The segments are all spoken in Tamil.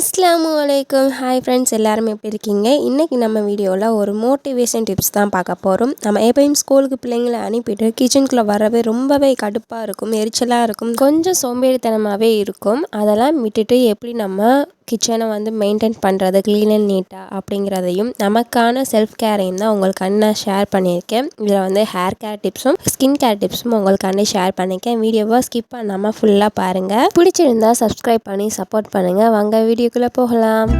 அஸ்லாமு அலைக்கும் ஹாய் ஃப்ரெண்ட்ஸ் எல்லாரும் எப்படி இருக்கீங்க? இன்றைக்கி நம்ம வீடியோவில் ஒரு மோட்டிவேஷன் டிப்ஸ் தான் பார்க்க போகிறோம் நம்ம எப்பயும் ஸ்கூலுக்கு பிள்ளைங்களை அனுப்பிட்டு கிச்சனுக்குள்ளே வரவே ரொம்பவே கடுப்பாக இருக்கும் எரிச்சலாக இருக்கும் கொஞ்சம் சோம்பேறித்தனமாகவே இருக்கும். அதெல்லாம் விட்டுட்டு எப்படி நம்ம கிச்சனை வந்து மெயின்டைன் பண்ணுறது க்ளீன் அண்ட் நீட்டாக அப்படிங்கிறதையும் நமக்கான செல்ஃப் கேரையும் தான் உங்களுக்கு நான் ஷேர் பண்ணியிருக்கேன். இதில் வந்து ஹேர் கேர் டிப்ஸும் ஸ்கின் கேர் டிப்ஸும் உங்களுக்கு அண்ணே ஷேர் பண்ணியிருக்கேன். வீடியோவை ஸ்கிப் பண்ணாமல் ஃபுல்லாக பாருங்கள் பிடிச்சிருந்தா சப்ஸ்கிரைப் பண்ணி சப்போர்ட் பண்ணுங்கள் வாங்க வீடியோக்குள்ளே போகலாம்.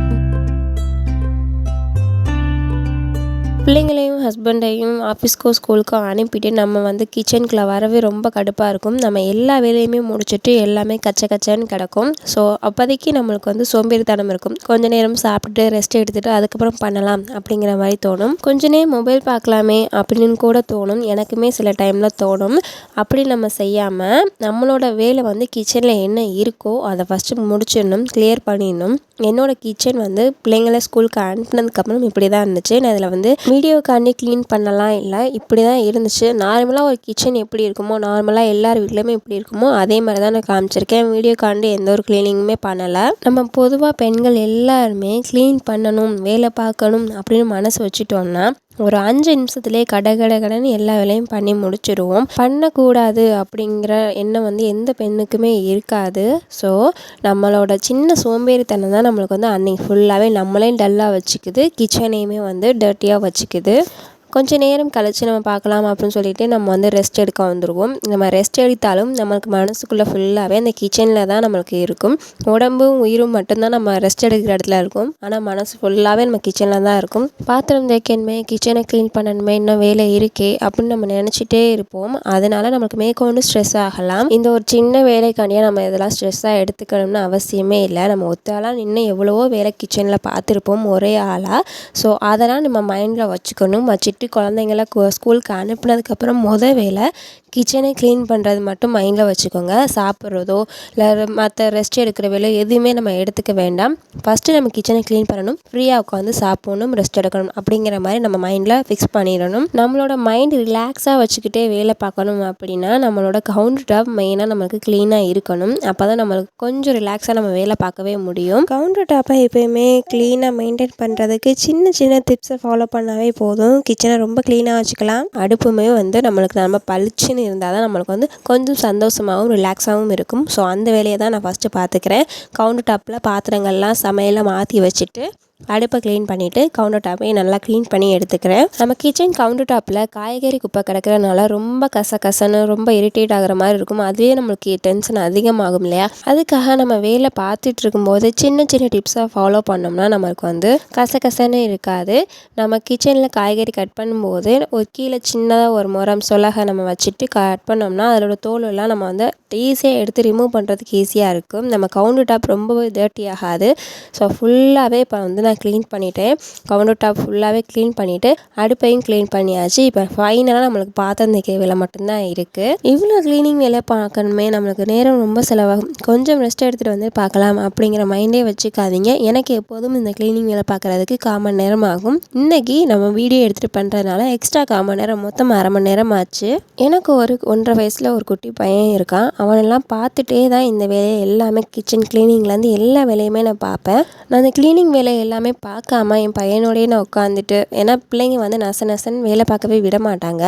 பிள்ளைங்களையும் ஹஸ்பண்டையும் ஆஃபீஸ்க்கோ ஸ்கூலுக்கோ அனுப்பிட்டு நம்ம வந்து கிச்சனுக்குள்ளே வரவே ரொம்ப கடுப்பாக இருக்கும். நம்ம எல்லா வேலையுமே முடிச்சுட்டு எல்லாமே கச்ச கச்சன்னு கிடக்கும். ஸோ அப்போதைக்கு நம்மளுக்கு வந்து சோம்பேறித்தனம் இருக்கும். கொஞ்ச நேரம் சாப்பிட்டுட்டு ரெஸ்ட் எடுத்துகிட்டு அதுக்கப்புறம் பண்ணலாம் அப்படிங்கிற மாதிரி தோணும். கொஞ்ச நேரம் மொபைல் பார்க்கலாமே அப்படின்னு கூட தோணும். எனக்குமே சில டைமில் தோணும். அப்படி நம்ம செய்யாமல் நம்மளோட வேலை வந்து கிச்சனில் என்ன இருக்கோ அதை ஃபஸ்ட்டு முடிச்சிடணும் கிளியர் பண்ணிடணும். என்னோடய கிச்சன் வந்து பிள்ளைங்களை ஸ்கூலுக்கு அனுப்பினதுக்கப்புறம் இப்படி தான் இருந்துச்சு. நான் இதில் வந்து வீடியோக்காண்டி க்ளீன் பண்ணலாம் இல்லை இப்படி தான் இருந்துச்சு நார்மலாக ஒரு கிச்சன் எப்படி இருக்குமோ நார்மலாக எல்லார் வீட்லேயுமே எப்படி இருக்குமோ அதே மாதிரி தான் நான் காமிச்சிருக்கேன். வீடியோக்காண்டி எந்த ஒரு க்ளீனிங்குமே பண்ணலை. நம்ம பொதுவாக பெண்கள் எல்லாருமே க்ளீன் பண்ணணும் வேலை பார்க்கணும் அப்படின்னு மனசு வச்சுட்டோம்னா ஒரு அஞ்சு நிமிஷத்துலேயே கட கட கடைன்னு எல்லா வேலையும் பண்ணி முடிச்சிடுவோம் பண்ணக்கூடாது அப்படிங்கிற எண்ணம் வந்து எந்த பெண்ணுக்குமே இருக்காது. ஸோ நம்மளோட சின்ன சோம்பேறித்தனம் தான் நம்மளுக்கு வந்து அன்னைக்கு ஃபுல்லாகவே நம்மளையும் டல்லாக வச்சுக்குது. கிச்சனையுமே வந்து டர்ட்டியாக வச்சுக்குது. கொஞ்சம் நேரம் கழித்து நம்ம பார்க்கலாம் அப்படின்னு சொல்லிட்டு நம்ம வந்து ரெஸ்ட் எடுக்க வந்துடுவோம் நம்ம ரெஸ்ட் எடுத்தாலும் நம்மளுக்கு மனசுக்குள்ளே ஃபுல்லாகவே அந்த கிச்சனில் தான் நம்மளுக்கு இருக்கும். உடம்பும் உயிரும் மட்டும்தான் நம்ம ரெஸ்ட் எடுக்கிற இடத்துல இருக்கும். ஆனால் மனசு ஃபுல்லாகவே நம்ம கிச்சனில் தான் இருக்கும். பாத்திரம் தேய்க்கணுமே கிச்சனை க்ளீன் பண்ணணுமே இன்னும் வேலை இருக்கே அப்படின்னு நம்ம நினச்சிட்டே இருப்போம். அதனால் நம்மளுக்கு மேற்கொண்டு ஸ்ட்ரெஸ் ஆகலாம். இந்த ஒரு சின்ன வேலைக்காண்டியாக நம்ம இதெல்லாம் ஸ்ட்ரெஸ்ஸாக எடுத்துக்கணும்னு அவசியமே இல்லை. நம்ம ஒத்தாலாம் நின்று எவ்வளவோ வேலை கிச்சனில் பார்த்துருப்போம் ஒரே ஆளாக ஸோ அதெல்லாம் நம்ம மைண்டில் வச்சுக்கணும் வச்சுட்டு விட்டு குழந்தைங்கள ஸ்கூலுக்கு அனுப்புனதுக்கப்புறம் மொதல் வேலை கிச்சனை க்ளீன் பண்ணுறது மட்டும் மைண்டில் வச்சுக்கோங்க. சாப்பிட்றதோ இல்லை மற்ற ரெஸ்ட் எடுக்கிற வேலை எதுவுமே நம்ம எடுத்துக்க வேண்டாம். ஃபஸ்ட்டு நம்ம கிச்சனை க்ளீன் பண்ணணும். ஃப்ரீயாக உட்காந்து சாப்பிடணும் ரெஸ்ட் எடுக்கணும் அப்படிங்கிற மாதிரி நம்ம மைண்டில் ஃபிக்ஸ் பண்ணிடணும். நம்மளோட மைண்ட் ரிலாக்ஸாக வச்சுக்கிட்டே வேலை பார்க்கணும் அப்படின்னா நம்மளோட கவுண்டர் டாப் மெயினாக நம்மளுக்கு க்ளீனாக இருக்கணும். அப்போ தான் நம்மளுக்கு கொஞ்சம் ரிலாக்ஸாக நம்ம வேலை பார்க்கவே முடியும். கவுண்டர் டாப்பை எப்போயுமே க்ளீனாக மெயின்டைன் பண்ணுறதுக்கு சின்ன சின்ன டிப்ஸை ஃபாலோ பண்ணாவே போதும். கிச்சனை ரொம்ப க்ளீனாக வச்சுக்கலாம். அடுப்புமே வந்து நம்மளுக்கு நம்ம பளிச்சுன்னு இருந்தால் தான் நம்மளுக்கு வந்து கொஞ்சம் சந்தோஷமாகவும் ரிலாக்ஸாகவும் இருக்கும். ஸோ அந்த வேலையை தான் நான் ஃபஸ்ட்டு பார்த்துக்கிறேன். கவுண்டர் டாப்பில் பாத்திரங்கள்லாம் சமையலை மாற்றி வச்சுட்டு அடுப்பை க்ளீன் பண்ணிவிட்டு கவுண்டர் டாப்பையும் நல்லா க்ளீன் பண்ணி எடுத்துக்கிறேன். நம்ம கிச்சன் கவுண்டர் டாப்பில் காய்கறி குப்பை கிடக்கிறனால ரொம்ப கச கசன்னு ரொம்ப இரிட்டேட் ஆகிற மாதிரி இருக்கும். அதுவே நம்மளுக்கு டென்ஷன் அதிகமாகும் இல்லையா? அதுக்காக நம்ம வேலை பார்த்துட்டு இருக்கும்போது சின்ன சின்ன டிப்ஸாக ஃபாலோ பண்ணோம்னா நம்மளுக்கு வந்து கசகசன்னு இருக்காது. நம்ம கிச்சனில் காய்கறி கட் பண்ணும்போது ஒரு கீழே சின்னதாக ஒரு முறம் சொலகை நம்ம வச்சுட்டு கட் பண்ணோம்னா அதோட தோலெல்லாம் நம்ம வந்து ஈஸியாக எடுத்து ரிமூவ் பண்ணுறதுக்கு ஈஸியாக இருக்கும். நம்ம கவுண்டர் டாப் ரொம்பவே டேர்ட்டி ஆகாது. ஸோ ஃபுல்லாகவே இப்போ வந்து நான் க்ளீன் பண்ணிவிட்டேன் கவுண்டர் டாப் ஃபுல்லாகவே க்ளீன் பண்ணிவிட்டு அடுப்பையும் க்ளீன் பண்ணியாச்சு. இப்போ ஃபைனலாக நம்மளுக்கு பாத்திரம் தைக்க வேலை மட்டும்தான் இருக்குது இவ்வளோ க்ளீனிங் வேலை பார்க்கணுமே நம்மளுக்கு நேரம் ரொம்ப செலவாகும். கொஞ்சம் ரெஸ்ட் எடுத்துகிட்டு வந்து பார்க்கலாம் அப்படிங்கிற மைண்டே வச்சுக்காதீங்க. எனக்கு எப்போதும் இந்த க்ளீனிங் வேலை பார்க்குறதுக்கு காமன் நேரம் ஆகும். இன்றைக்கி நம்ம வீடியோ எடுத்துகிட்டு பண்ணுறதுனால எக்ஸ்ட்ரா காமன் நேரம் மொத்தம் அரை மணி நேரம் ஆச்சு. எனக்கு ஒரு ஒன்றரை வயசில் ஒரு குட்டி பையன் இருக்கான். அவனெல்லாம் பார்த்துட்டே தான் இந்த வேலையை எல்லாமே கிச்சன் க்ளீனிங்லேருந்து எல்லா வேலையுமே நான் பார்ப்பேன். நான் அந்த க்ளீனிங் வேலை எல்லாமே பார்க்காம என் பையனோடய நான் உட்காந்துட்டு ஏன்னா பிள்ளைங்க வந்து நச நசன்னு வேலை பார்க்கவே விட மாட்டாங்க.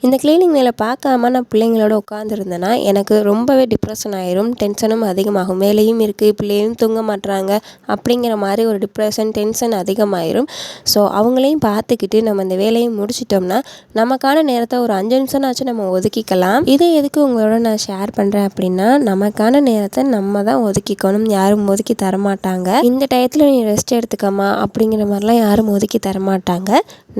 இந்த க்ளீனிங் வேலை பார்க்காம நான் பிள்ளைங்களோட உட்காந்துருந்தேன்னா எனக்கு ரொம்பவே டிப்ரெஷன் ஆயிரும் டென்ஷனும் அதிகமாகும். வேலையும் இருக்குது பிள்ளையும் தூங்க மாட்டுறாங்க அப்படிங்கிற மாதிரி ஒரு டிப்ரெஷன் டென்ஷன் அதிகமாயிரும். ஸோ அவங்களையும் பார்த்துக்கிட்டு நம்ம இந்த வேலையை முடிச்சிட்டோம்னா நமக்கான நேரத்தை ஒரு அஞ்சு நிமிஷம்னாச்சும் நம்ம ஒதுக்கிக்கலாம். இதை எதுக்கு உங்களோட நான் ஷேர் பண்ணுறேன் அப்படின்னா நமக்கான நேரத்தை நம்ம தான் ஒதுக்கிக்கணும். யாரும் ஒதுக்கி தரமாட்டாங்க. இந்த டயத்தில் நீ ரெஸ்ட் எடுத்துக்கம்மா அப்படிங்கிற மாதிரிலாம் யாரும் ஒதுக்கி தரமாட்டாங்க.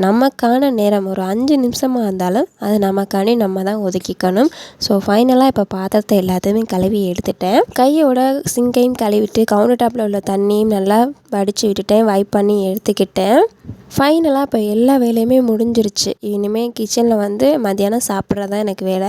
நமக்கான நேரம் ஒரு அஞ்சு நிமிஷமாக இருந்தாலும் அது நமக்கானே நம்ம தான் ஒதுக்கிக்கணும். ஸோ ஃபைனலாக இப்போ பாத்திரத்தை எல்லாத்தையுமே கழுவி எடுத்துட்டேன். கையோட சிங்கையும் கழுவிட்டு கவுண்டர் டாப்பில் உள்ள தண்ணியும் நல்லா வடித்து விட்டுட்டேன். வைப் பண்ணி எடுத்துக்கிட்டேன். ஃபைனலாக இப்போ எல்லா வேலையுமே முடிஞ்சிருச்சு. இனிமேல் கிச்சனில் வந்து மத்தியானம் சாப்பிட்றது தான் எனக்கு வேலை.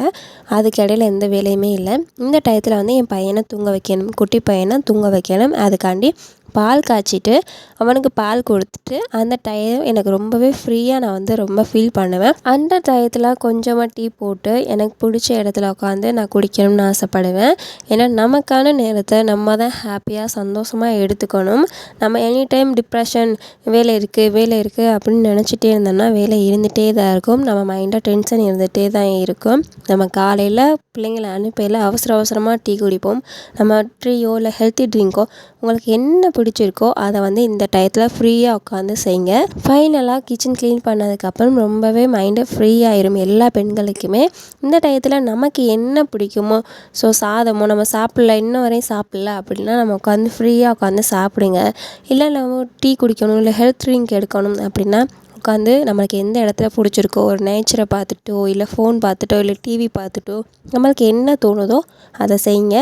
அதுக்கு இடையில எந்த வேலையுமே இல்லை. இந்த டயத்தில் வந்து என் பையனை தூங்க வைக்கணும் குட்டி பையனை தூங்க வைக்கணும். அதுக்காண்டி பால் காய்ச்சிட்டு அவனுக்கு பால் கொடுத்துட்டு அந்த டயம் எனக்கு ரொம்பவே ஃப்ரீயாக நான் வந்து ரொம்ப ஃபீல் பண்ணுவேன். அந்த டயத்தில் கொஞ்சமாக டீ போட்டு எனக்கு பிடிச்ச இடத்துல உட்காந்து நான் குடிக்கணும்னு ஆசைப்படுவேன். ஏன்னா நமக்கான நேரத்தை நம்ம தான் ஹாப்பியாக சந்தோஷமாக எடுத்துக்கணும். நம்ம எனி டைம் டிப்ரெஷன் வேலை இருக்குது வேலை இருக்குது அப்படின்னு நினச்சிட்டே இருந்தோம்னா வேலை இருந்துகிட்டே தான் இருக்கும். நம்ம மைண்டாக டென்ஷன் இருந்துகிட்டே தான் இருக்கும். நம்ம காலையில் பிள்ளைங்களை அனுப்பையில் அவசர அவசரமாக டீ குடிப்போம். நம்ம டீயோ இல்லை ஹெல்த்தி ட்ரிங்க்கோ உங்களுக்கு என்ன பிடிச்சிருக்கோ அதை வந்து இந்த டயத்தில் ஃப்ரீயாக உட்காந்து செய்யுங்க ஃபைனலாக கிச்சன் க்ளீன் பண்ணதுக்கப்புறம் ரொம்பவே மைண்டு ஃப்ரீ ஆயிரும் எல்லா பெண்களுக்குமே. இந்த டயத்தில் நமக்கு என்ன பிடிக்குமோ ஸோ சாதமோ நம்ம சாப்பிடல இன்ன வரையும் சாப்பிடல அப்படின்னா நம்ம உட்காந்து ஃப்ரீயாக உட்காந்து சாப்பிடுங்க. இல்லை நம்ம டீ குடிக்கணும் இல்லை ஹெல்த் ட்ரிங்க் எடுக்கணும் அப்படின்னா உட்காந்து நம்மளுக்கு எந்த இடத்துல பிடிச்சிருக்கோ ஒரு நேச்சரை பார்த்துட்டோ இல்லை ஃபோன் பார்த்துட்டோ இல்லை டிவி பார்த்துட்டோ நம்மளுக்கு என்ன தோணுதோ அதை செய்யுங்க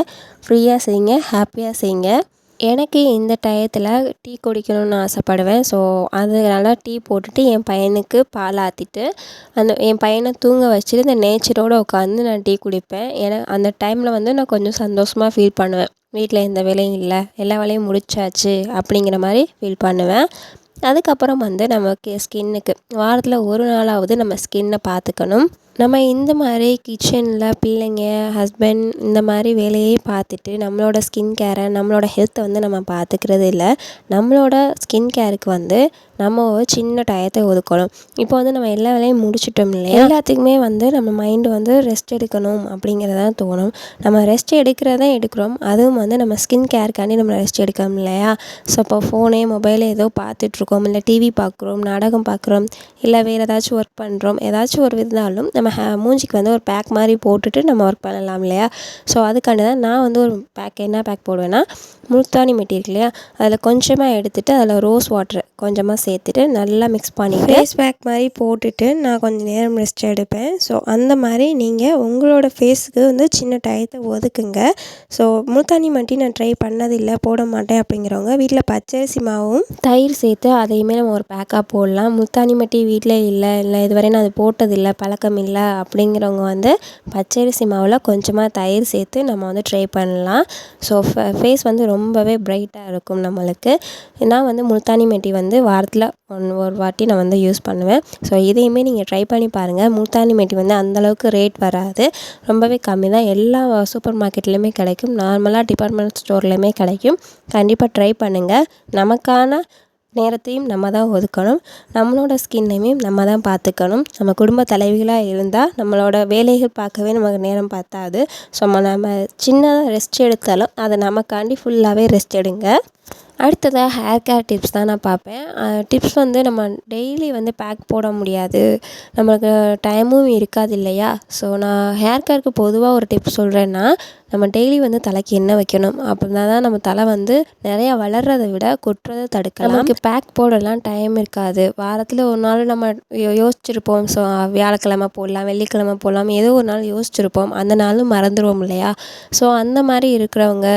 ஃப்ரீயாக செய்யுங்க ஹாப்பியாக செய்யுங்க எனக்கு இந்த டயத்தில் டீ குடிக்கணும்னு ஆசைப்படுவேன். ஸோ அதனால டீ போட்டுட்டு என் பையனுக்கு பால் ஆற்றிட்டு அந்த என் பையனை தூங்க வச்சுட்டு இந்த நேச்சரோடு உட்காந்து நான் டீ குடிப்பேன். ஏன்னா அந்த டைமில் வந்து நான் கொஞ்சம் சந்தோஷமாக ஃபீல் பண்ணுவேன். வீட்டில் எந்த வேலையும் இல்லை. எல்லா வேலையும் முடிச்சாச்சு அப்படிங்கிற மாதிரி ஃபீல் பண்ணுவேன். அதுக்கப்புறம் வந்து நமக்கு ஸ்கின்னுக்கு வாரத்தில் ஒரு நாளாவது நம்ம ஸ்கின்னை பார்த்துக்கணும் நம்ம இந்த மாதிரி கிச்சனில் பிள்ளைங்க ஹஸ்பண்ட் இந்த மாதிரி வேலையே பார்த்துட்டு நம்மளோட ஸ்கின் கேரை நம்மளோட ஹெல்த்தை வந்து நம்ம பார்த்துக்கிறது இல்லை. நம்மளோட ஸ்கின் கேருக்கு வந்து நம்ம ஒரு சின்ன டயத்தை ஒதுக்கணும். இப்போ வந்து நம்ம எல்லா வேலையும் முடிச்சிட்டோம் இல்லையா? எல்லாத்துக்குமே வந்து நம்ம மைண்டு வந்து ரெஸ்ட் எடுக்கணும் அப்படிங்கிறதான் தோணும். நம்ம ரெஸ்ட் எடுக்கிறதான் எடுக்கிறோம். அதுவும் வந்து நம்ம ஸ்கின் கேருக்காண்டி நம்ம ரெஸ்ட் எடுக்கணும் இல்லையா? ஸோ இப்போ ஃபோனே மொபைலே ஏதோ பார்த்துட்ருக்கோம் இல்லை டிவி பார்க்குறோம் நாடகம் பார்க்குறோம். இல்லை வேறு ஏதாச்சும் ஒர்க் பண்ணுறோம் ஏதாச்சும் ஒரு இருந்தாலும் நம்ம ஹே மூஞ்சிக்கு வந்து ஒரு பேக் மாதிரி போட்டுட்டு நம்ம ஒர்க் பண்ணலாம் இல்லையா? ஸோ அதுக்காண்டி தான் நான் வந்து ஒரு பேக் என்ன பேக் போடுவேன்னா முல்தானி மெட்டி இருக்கு இல்லையா? அதில் கொஞ்சமாக எடுத்துகிட்டு அதில் ரோஸ் வாட்ரு கொஞ்சமாக சேர்த்துட்டு நல்லா மிக்ஸ் பண்ணிவிட்டு ஃபேஸ் பேக் மாதிரி போட்டுட்டு நான் கொஞ்சம் நேரம் ரெஸ்ட் எடுப்பேன். ஸோ அந்த மாதிரி நீங்கள் உங்களோட ஃபேஸுக்கு வந்து சின்ன டயத்தை ஒதுக்குங்க. ஸோ முல்தானி மட்டி நான் ட்ரை பண்ணதில்லை போட மாட்டேன் அப்படிங்கிறவங்க வீட்டில் பச்சரிசி மாவும் தயிர் சேர்த்து அதையுமே நம்ம ஒரு பேக்காக போடலாம். முல்தானி மட்டி வீட்டில் இல்லை இல்லை இதுவரை நான் அது போட்டதில்லை பழக்கம் இல்லை. அப்படிங்கிறவங்க வந்து பச்சரிசி மாவில் கொஞ்சமாக தயிர் சேர்த்து நம்ம வந்து ட்ரை பண்ணலாம். ஸோ ஃபேஸ் வந்து ரொம்பவே ப்ரைட்டாக இருக்கும் நம்மளுக்கு. நான் வந்து முல்தானி மெட்டி வந்து வாரத்தில் ஒன் ஒரு வாட்டி நான் வந்து யூஸ் பண்ணுவேன். ஸோ இதையுமே நீங்கள் ட்ரை பண்ணி பாருங்கள் முல்தானி மெட்டி வந்து அந்தளவுக்கு ரேட் வராது. ரொம்பவே கம்மி தான். எல்லா சூப்பர் மார்க்கெட்லேயுமே கிடைக்கும். நார்மலாக டிபார்ட்மெண்ட் ஸ்டோர்லேயுமே கிடைக்கும். கண்டிப்பாக ட்ரை பண்ணுங்கள் நமக்கான நேரத்தையும் நம்ம தான் ஒதுக்கணும். நம்மளோட ஸ்கின்னையும் நம்ம தான் பார்த்துக்கணும். நம்ம குடும்ப தலைவிகளாக இருந்தால் நம்மளோட வேலைகள் பார்க்கவே நமக்கு நேரம் பத்தாது. ஸோ நம்ம சின்னதாக ரெஸ்ட் எடுத்தாலும் அதை நமக்காண்டி ஃபுல்லாகவே ரெஸ்ட் எடுங்க. அடுத்ததாக ஹேர் கேர் டிப்ஸ் தான் நான் பார்ப்பேன். டிப்ஸ் வந்து நம்ம டெய்லி வந்து பேக் போட முடியாது. நம்மளுக்கு டைமும் இருக்காது இல்லையா? ஸோ நான் ஹேர் கேருக்கு பொதுவாக ஒரு டிப்ஸ் சொல்கிறேன்னா நம்ம டெய்லி வந்து தலைக்கு எண்ணெய் வைக்கணும். அப்படின்னா தான் நம்ம தலை வந்து நிறையா வளர்றதை விட கொட்டுறதை தடுக்கலாம். நமக்கு பேக் போடலாம் டைம் இருக்காது. வாரத்தில் ஒரு நாள் நம்ம யோ யோசிச்சிருப்போம். ஸோ வியாழக்கிழமை போடலாம் வெள்ளிக்கிழமை போடலாம் ஏதோ ஒரு நாள் யோசிச்சிருப்போம். அந்த நாளும் மறந்துடுவோம் இல்லையா? ஸோ அந்த மாதிரி இருக்கிறவங்க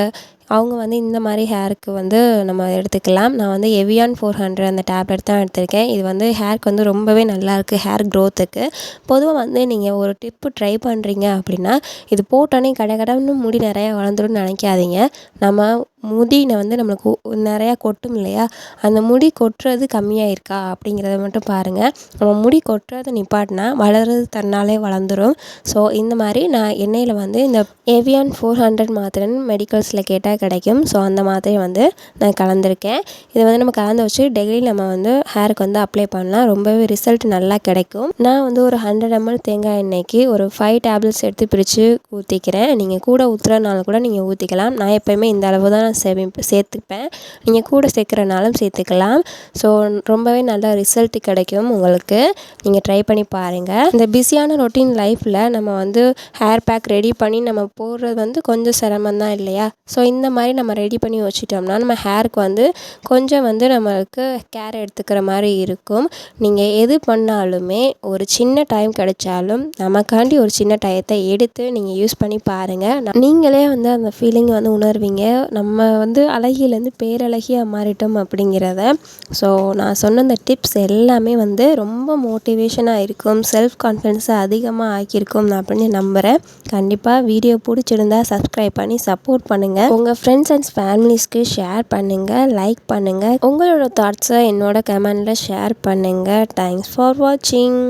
அவங்க வந்து இந்த மாதிரி ஹேருக்கு வந்து நம்ம எடுத்துக்கலாம். நான் வந்து எவியான் ஃபோர் ஹண்ட்ரட் அந்த டேப்லெட் தான் எடுத்திருக்கேன். இது வந்து ஹேருக்கு வந்து ரொம்பவே நல்லாயிருக்கு ஹேர் க்ரோத்துக்கு பொதுவாக வந்து நீங்கள் ஒரு டிப்பு ட்ரை பண்ணுறீங்க அப்படின்னா இது போட்டோன்னே கட கடன்னு முடி நிறையா வளர்ந்துடும் நினைக்காதீங்க. நம்ம முடியில் வந்து நம்மளுக்கு நிறையா கொட்டும் இல்லையா? அந்த முடி கொட்டுறது கம்மியாக இருக்கா அப்படிங்கிறத மட்டும் பாருங்கள் நம்ம முடி கொட்டுறதை நிப்பாட்டினா வளர்றது தன்னாலே வளர்ந்துடும் ஸோ இந்த மாதிரி நான் எண்ணெயில் வந்து இந்த ஏவியான் ஃபோர் ஹண்ட்ரட் மாத்திரைன்னு மெடிக்கல்ஸில் கேட்டால் கிடைக்கும். ஸோ அந்த மாத்திரையை வந்து நான் கலந்துருக்கேன். இதை வந்து நம்ம கலந்து வச்சு டெய்லி நம்ம வந்து ஹேருக்கு வந்து அப்ளை பண்ணலாம். ரொம்பவே ரிசல்ட் நல்லா கிடைக்கும். நான் வந்து ஒரு ஹண்ட்ரட் எம்எல் தேங்காய் எண்ணெய்க்கு ஒரு ஃபைவ் டேப்லெட்ஸ் எடுத்து பிரித்து ஊற்றிக்கிறேன் நீங்கள் கூட ஊற்றுறதுனால கூட நீங்கள் ஊற்றிக்கலாம் நான் எப்போயுமே இந்த அளவு தான் நான் சேமிப்பு சேர்த்துப்பேன். நீங்கள் கூட சேர்க்குறனாலும் சேர்த்துக்கலாம். ஸோ ரொம்பவே நல்ல ரிசல்ட் கிடைக்கும் உங்களுக்கு. நீங்கள் ட்ரை பண்ணி பாருங்கள் இந்த பிஸியான ரொட்டீன் லைஃப்பில் நம்ம வந்து ஹேர் பேக் ரெடி பண்ணி நம்ம போடுறது வந்து கொஞ்சம் சிரமம் தான் இல்லையா? ஸோ இந்த மாதிரி நம்ம ரெடி பண்ணி வச்சுட்டோம்னா நம்ம ஹேருக்கு வந்து கொஞ்சம் வந்து நம்மளுக்கு கேர் எடுத்துக்கிற மாதிரி இருக்கும். நீங்கள் எது பண்ணாலுமே ஒரு சின்ன டைம் கிடைச்சாலும் நமக்காண்டி ஒரு சின்ன டயத்தை எடுத்து நீங்கள் யூஸ் பண்ணி பாருங்கள் நீங்களே வந்து அந்த ஃபீலிங்கை வந்து உணர்வீங்க. நம்ம நம்ம வந்து அழகிலேருந்து பேரழகியாக மாறிட்டோம் அப்படிங்கிறத. ஸோ நான் சொன்ன இந்த டிப்ஸ் எல்லாமே வந்து ரொம்ப மோட்டிவேஷனாக இருக்கும் செல்ஃப் கான்ஃபிடென்ஸை அதிகமாக ஆக்கியிருக்கும் அப்படின்னு நம்புகிறேன் கண்டிப்பாக வீடியோ பிடிச்சிருந்தா சப்ஸ்கிரைப் பண்ணி சப்போர்ட் பண்ணுங்கள் உங்கள் ஃப்ரெண்ட்ஸ் அண்ட் ஃபேமிலிஸ்க்கு ஷேர் பண்ணுங்கள் லைக் பண்ணுங்கள் உங்களோட தாட்ஸை என்னோட கமெண்டில் ஷேர் பண்ணுங்கள் தேங்க்ஸ் ஃபார் வாட்சிங்